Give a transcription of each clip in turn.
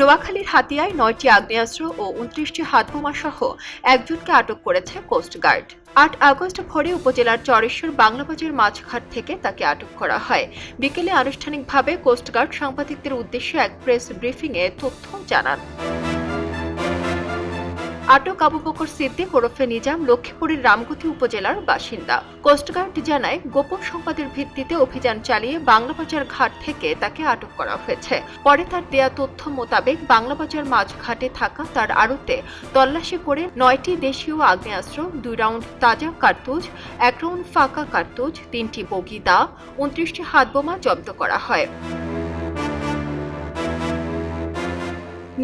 নোয়াখালীর হাতিয়ায় নয়টি আগ্নেয়াস্ত্র ও উনত্রিশটি হাতবোমা সহ একজনকে আটক করেছে কোস্টগার্ড আট আগস্ট ভোরে উপজেলার চরেশ্বর বাংলাবাজার মাছঘাট থেকে তাকে আটক করা হয়। বিকেলে আনুষ্ঠানিকভাবে কোস্টগার্ড সাংবাদিকদের উদ্দেশ্যে এক প্রেস ব্রিফিংয়ে তথ্য জানান। আটক আবু বকর সিদ্দিক ওরফে নিজাম লক্ষ্মীপুরের রামগতি উপজেলার বাসিন্দা। কোস্টগার্ড জানায়, গোপন সংবাদের ভিত্তিতে অভিযান চালিয়ে বাংলাবাজার ঘাট থেকে তাকে আটক করা হয়েছে। পরে তার দেয়া তথ্য মোতাবেক বাংলাবাজার মাঝঘাটে থাকা তার আড়তে তল্লাশি করে নয়টি দেশীয় আগ্নেয়াস্ত্র, দুই রাউন্ড তাজা কার্তুজ, এক রাউন্ড ফাঁকা কার্তুজ, তিনটি বগি দা, উনত্রিশটি হাতবোমা জব্দ করা হয়।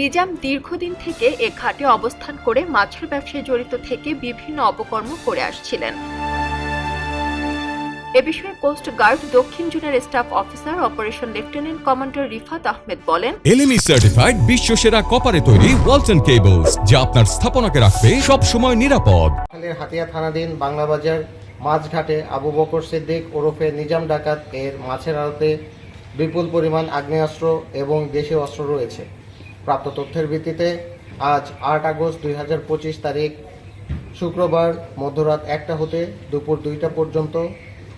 নিজাম দীর্ঘদিন থেকে এ ঘাটে অবস্থান করে মাছের ব্যবসায় জড়িত থেকে বিভিন্ন অপকর্ম করে আসছিলেন। এ বিষয়ে কোস্ট গার্ড দক্ষিণ জোনের staff officer operation lieutenant commander Rifat Ahmed বলেন এলএমই সার্টিফাইড বিশ্ব সেরা কপারে তৈরি ওয়ালটন কেবলস যা আপনার স্থাপনাকে রাখবে সব সময় নিরাপদ হাতিয়া থানাধীন বাংলা বাজার মাছঘাটে আবু বকর সিদ্দিক ওরফে নিজাম ডাকাত এর মাছের আড়তে বিপুল পরিমাণ আগ্নেয়াস্ত্র এবং দেশীয় অস্ত্র রয়েছে। প্রাপ্ত তথ্যের ভিত্তিতে আজ আট আগস্ট দুই হাজার পঁচিশ তারিখ, শুক্রবার মধ্যরাত একটা হতে দুপুর দুইটা পর্যন্ত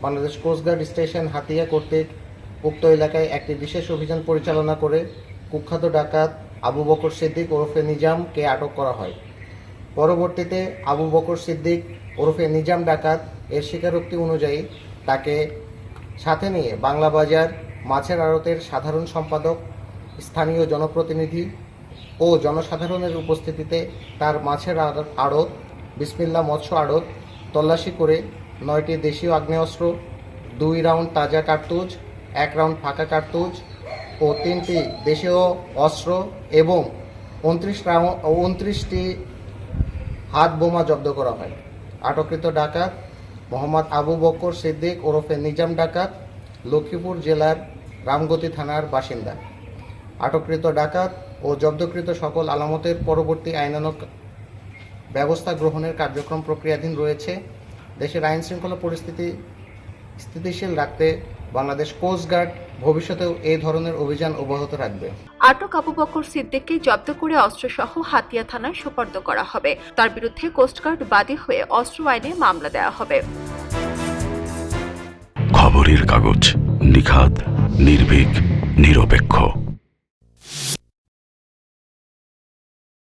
বাংলাদেশ কোস্টগার্ড স্টেশন হাতিয়া কর্তৃক উক্ত এলাকায় একটি বিশেষ অভিযান পরিচালনা করে কুখ্যাত ডাকাত আবু বকর সিদ্দিক ওরফে নিজামকে আটক করা হয়। পরবর্তীতে আবু বকর সিদ্দিক ওরফে নিজাম ডাকাত এর স্বীকারোক্তি অনুযায়ী তাকে সাথে নিয়ে বাংলা বাজার মাছের আড়তের সাধারণ সম্পাদক স্থানীয় জনপ্রতিনিধি ও জনসাধারণের উপস্থিতিতে তার মাছের আড়ত, বিসমিল্লা মৎস্য আড়ত, তল্লাশি করে নয়টি দেশীয় আগ্নেয়াস্ত্র, দুই রাউন্ড তাজা কার্তুজ, এক রাউন্ড ফাঁকা কার্তুজ ও তিনটি দেশীয় অস্ত্র এবং উনত্রিশ রাউন্ড উনত্রিশটি হাত বোমা জব্দ করা হয়। আটককৃত ডাকাত মোহাম্মদ আবু বকর সিদ্দিক ওরফে নিজাম ডাকাত, লক্ষ্মীপুর জেলার রামগতি থানার বাসিন্দা। আটককৃত ডাকাত ও জব্দকৃত সকল আলামতের পরবর্তী আইনানক ব্যবস্থা গ্রহণের কার্যক্রম প্রক্রিয়াধীন রয়েছে। দেশের আইন শৃঙ্খলা পরিস্থিতি স্থিতিশীল রাখতে বাংলাদেশ কোস্টগার্ড ভবিষ্যতেও এই ধরনের অভিযান অব্যাহত রাখবে। আটক আবু বকর সিদ্দিককে জব্দ করে অস্ত্রসহ হাতিয়া থানায় সোপর্দ করা হবে। তার বিরুদ্ধে কোস্টগার্ড বাদী হয়ে অস্ত্র আইনে মামলা দেওয়া হবে। খবরের কাগজ নিখাত নির্ভীক নিরপেক্ষ।